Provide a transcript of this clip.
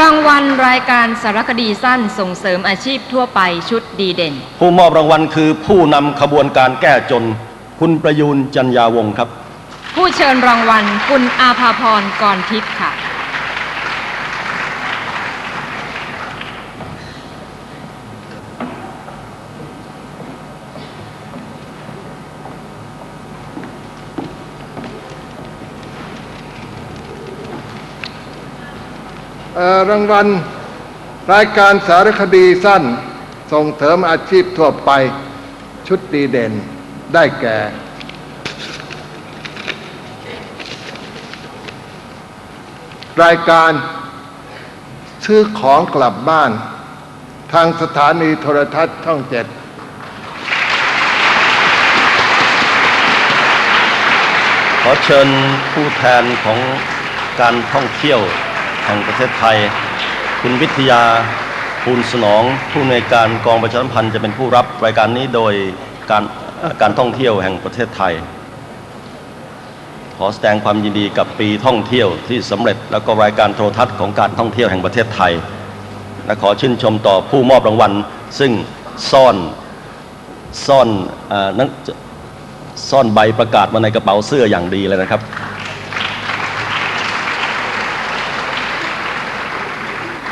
รางวัลรายการสารคดีสั้นส่งเสริมอาชีพทั่วไปชุดดีเด่น ผู้มอบรางวัลคือผู้นำขบวนการแก้จน คุณประยูนจันยาวงศ์ครับ ผู้เชิญรางวัลคุณอาภาพรกรทิพย์ค่ะ รางวัลรายการสารคดีสั้นส่งเสริมอาชีพทั่วไปชุดดีเด่นได้แก่ รายการซื้อของกลับบ้าน ทางสถานีโทรทัศน์ช่องเจ็ดขอเชิญผู้แทนของการท่องเที่ยว แห่งประเทศไทย คุณวิทยาภูลสนอง ผู้อำนวยการกองประชาสัมพันธ์จะเป็นผู้รับรายการนี้โดยการการท่องเที่ยวแห่งประเทศไทย ขอแสดงความยินดีกับปีท่องเที่ยวที่สำเร็จแล้วก็รายการโทรทัศน์ของการท่องเที่ยวแห่งประเทศไทยและขอชื่นชมต่อผู้มอบรางวัล ซึ่งซ่อนซ่อนออนักซ่อนใบประกาศมาในกระเป๋าเสื้ออย่างดีเลยนะครับ